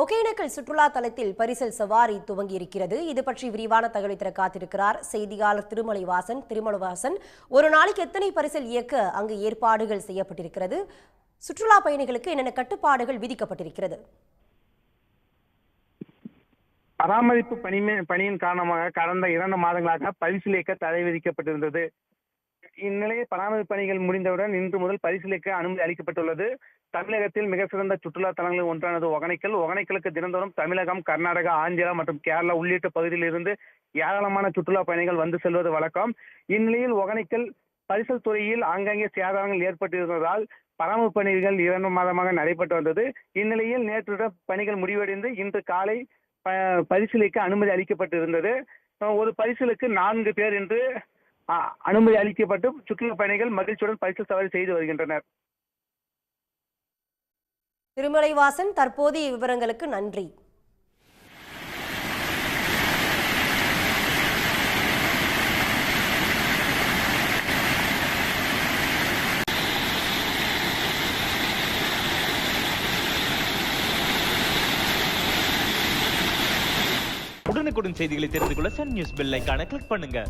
ஒகேனக்கல் சுற்றுலா தலத்தில் பரிசல் சவாரி துவங்கி இருக்கிறது இது பற்றி விரிவான தகவலை தர காத்திருக்கிறார் செய்தியாளர் திருமலைவாசன் திருமலவாசன். ஒரு நாளைக்கு எத்தனை பரிசல் இயக்க அங்கு ஏற்பாடுகள் செய்யப்பட்டிருக்கிறது? சுற்றுலா பயணிகளுக்கு என்னென்ன கட்டுப்பாடுகள் விதிக்கப்பட்டிருக்கிறது? பராமரிப்பு பணிமே பணியின் காரணமாக கடந்த இரண்டு மாதங்களாக பரிசீலிக்க தடை விதிக்கப்பட்டிருந்தது. இந்நிலையில் பராமரிப்பு பணிகள் முடிந்தவுடன் இன்று முதல் பரிசீலிக்க அனுமதி அளிக்கப்பட்டுள்ளது. தமிழகத்தில் மிக சிறந்த சுற்றுலா தலங்களில் ஒன்றானது ஒகனைக்கல். ஒகனைக்கலுக்கு தினந்தோறும் தமிழகம் கர்நாடகா ஆந்திரா மற்றும் கேரளா உள்ளிட்ட பகுதியில் இருந்து ஏராளமான சுற்றுலா பயணிகள் வந்து செல்வது வழக்கம். இந்நிலையில் ஒகனைக்கல் பரிசல் துறையில் ஆங்காங்கே சேதாரங்கள் ஏற்பட்டிருந்ததால் பராமரிப்பு பணிகள் இரண்டு மாதமாக நடைபெற்று வந்தது. இந்நிலையில் நேற்று பணிகள் முடிவடைந்து இன்று காலை பரிசீலிக்க அனுமதி அளிக்கப்பட்டிருந்தது. ஒரு பரிசலுக்கு நான்கு பேர் என்று அனுமதி அளிக்கப்பட்டு சுற்றுலா பயணிகள் மகிழ்ச்சியுடன் பரிசல் சவாரி செய்து வருகின்றனர். திருமலைவாசன் தற்போதைய விவரங்களுக்கு நன்றி. உடனுக்குடன் செய்திகளை தெரிந்து கொள்ள சன் நியூஸ் பெல் ஐகானை கிளிக் பண்ணுங்க.